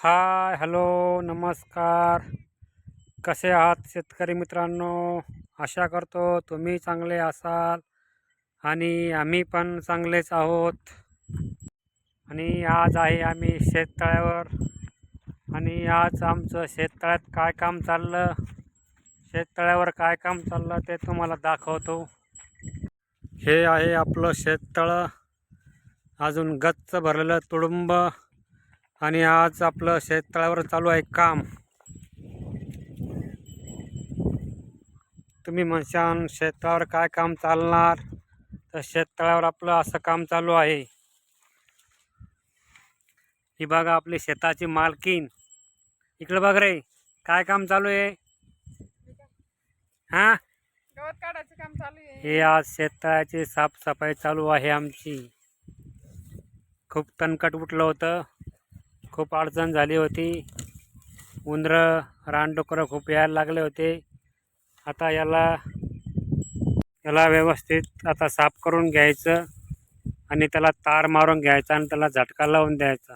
Hi hello नमस्कार. कसे आहात शेतकरी मित्रांनो? आशा करतो तुम्ही चांगले असाल आणि आम्ही पण चांगलेच आहोत. आणि आज आहे आम्ही शेततळ्यावर. आणि आज आमचं शेततळ्यात काय काम चाललं? शेततळ्यावर काय काम चाललं ते तुम्हाला दाखवतो. हे आहे आपलं शेततळं. अजून गच्च भरलेलं तुडुंब. आणि आज आपलं शेततळ्यावर चालू आहे काम. तुम्ही म्हणशान शेततळ्यावर काय काम चालणार? तर शेततळ्यावर आपलं असं काम चालू आहे. ही बघा आपली शेताची मालकीन इकडं बघ रे काय काम चालू आहे? हां? गवत काढायचं काम चालू आहे. हे आज शेततळ्याची साफसफाई चालू आहे आमची. खूप तणकट उठलं होतं. खूप अडचण झाली होती. उंदरं रानडुकरं खूप यायला लागले होते. आता याला याला व्यवस्थित आता साफ करून घ्यायचं आणि त्याला तार मारून घ्यायचा आणि त्याला झटका लावून द्यायचा.